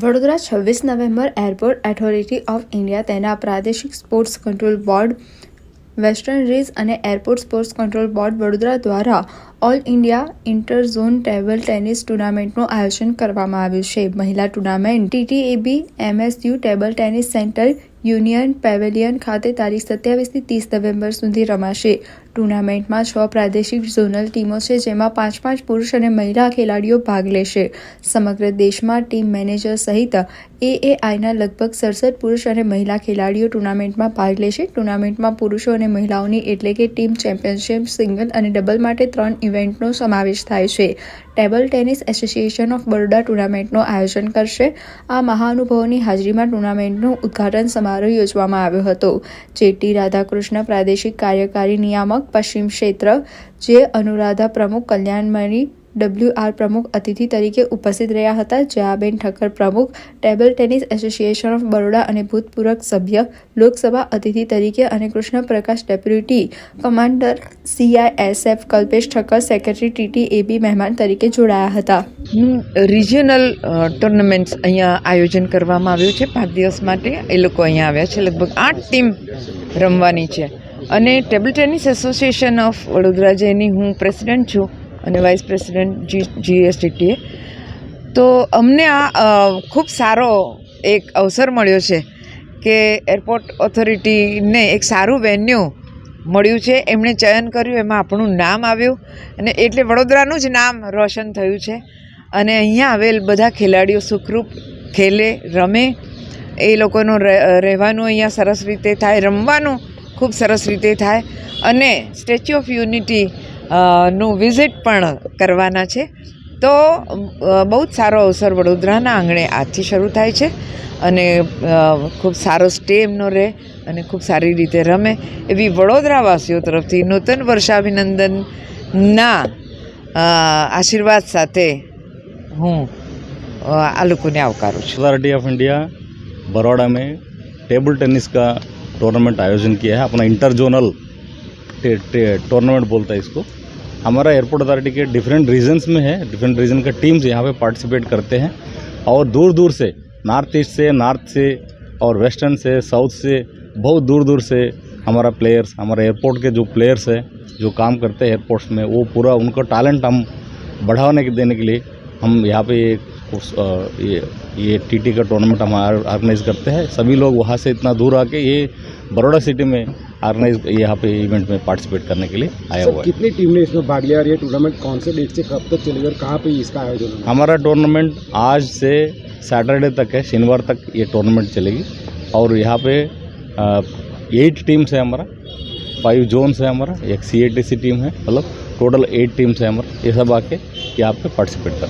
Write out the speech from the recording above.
વડોદરા છવ્વીસ November airport authority of India તેના પ્રાદેશિક sports control board, western region અને airport sports control board Vadodara દ્વારા all India inter zone table tennis ટુર્નામેન્ટનું આયોજન કરવામાં આવ્યું છે. મહિલા tournament TTAB MSU table tennis centre union pavilion ખાતે તારીખ સત્યાવીસથી ત્રીસ નવેમ્બર સુધી રમાશે. ટુર્નામેન્ટમાં છ પ્રાદેશિક ઝોનલ ટીમો છે, જેમાં પાંચ પાંચ પુરુષ અને મહિલા ખેલાડીઓ ભાગ લેશે. સમગ્ર દેશમાં ટીમ મેનેજર સહિત એએઆઈના લગભગ સડસઠ પુરુષ અને મહિલા ખેલાડીઓ ટુર્નામેન્ટમાં ભાગ લેશે. ટુર્નામેન્ટમાં પુરુષો અને મહિલાઓની એટલે કે ટીમ ચેમ્પિયનશિપ, સિંગલ અને ડબલ માટે ત્રણ ઇવેન્ટનો સમાવેશ થાય છે. Table tennis association of Baroda ટુર્નામેન્ટનું આયોજન કરશે. આ મહાનુભાવોની હાજરીમાં ટુર્નામેન્ટનું ઉદ્ઘાટન સમારોહ યોજવામાં આવ્યો હતો જેટી રાધાકૃષ્ણ પ્રાદેશિક કાર્યકારી નિયામક પશ્ચિમ ક્ષેત્ર, જે અનુરાધા પ્રમુખ, કલ્યાણમણી ડબલ્યુ આર પ્રમુખ અતિથિ તરીકે ઉપસ્થિત રહ્યા હતા. જયાબેન ઠક્કર પ્રમુખ, table tennis association of Baroda અને ભૂતપૂર્વ સભ્ય, લોકસભા અતિથિ તરીકે અને Krishna Prakash deputy commander CISF Kalpesh Thakkar, secretary TT A B મહેમાન તરીકે જોડાયા હતા. રિજિયનલ ટુર્નામેન્ટ્સ અહીંયા આયોજન કરવામાં આવ્યું છે. પાંચ દિવસ માટે એ લોકો અહીંયા આવ્યા છે. લગભગ આઠ ટીમ રમવાની છે. અને table tennis association of Vadodara જેની હું પ્રેસિડેન્ટ છું અને વાઇસ પ્રેસિડેન્ટ જી જીએસટીટીએ તો અમને આ ખૂબ સારો એક અવસર મળ્યો છે કે એરપોર્ટ ઓથોરિટીને એક સારું વેન્યુ મળ્યું છે. એમણે ચયન કર્યું, એમાં આપણું નામ આવ્યું અને એટલે વડોદરાનું જ નામ રોશન થયું છે. અને અહીંયા આવેલ બધા ખેલાડીઓ સુખરૂપ ખેલે, રમે. એ લોકોનું રહે- રહેવાનું અહીંયા સરસ રીતે થાય, રમવાનું ખૂબ સરસ રીતે થાય અને સ્ટેચ્યુ ઓફ યુનિટી અ, નું વિઝિટ પણ કરવાના છે તો અ, બહુ જ સારો અવસર વડોદરાના આંગણે આજથી શરૂ થાય છે અને અ, ખૂબ સારો સ્ટે એમનો રહે અને ખૂબ સારી રીતે રમે એવી વડોદરાવાસીઓ તરફથી નૂતન વર્ષાભિનંદનના અ, આશીર્વાદ સાથે હું અ, આ લોકોને આવકારું છું अथॉरिटी ऑफ इंडिया बड़ौदा में टेबल टेनिस का टूर्नामेंट आयोजन किया है, अपना इंटर जोनल टूर्नामेंट बोलता है इसको। हमारा एयरपोर्ट अथॉरिटी के डिफरेंट रीजन्स में है डिफरेंट रीजन का टीम्स यहाँ पे पार्टिसिपेट करते हैं। और दूर दूर से नॉर्थ ईस्ट से नॉर्थ से, और वेस्टर्न से साउथ से, बहुत दूर दूर से हमारा प्लेयर्स हमारे एयरपोर्ट के जो प्लेयर्स हैं, जो काम करते हैं एयरपोर्ट्स में, वो पूरा उनका टैलेंट हम बढ़ाने के, देने के लिए हम यहाँ पे उस, ये ये टीटी का टूर्नामेंट हम ऑर्गेनाइज करते हैं। सभी लोग वहाँ से इतना दूर आके ये बड़ौदा सिटी में ऑर्गेनाइज यहाँ पे इवेंट में पार्टिसिपेट करने के लिए आया हुआ है। कितनी टीम ने इसमें भाग लिया और ये टूर्नामेंट कौन से डेट से कब तक चलेगी और कहाँ पे इसका आयोजन हमारा टूर्नामेंट आज से सैटरडे तक है शनिवार तक ये टूर्नामेंट चलेगी। और यहाँ पे एट टीम्स है हमारा फाइव जोन्स है हमारा एक सी टीम है मतलब टोटल एट टीम्स है हमारा। ये सब आके यहाँ पे पार्टिसिपेट करते हैं।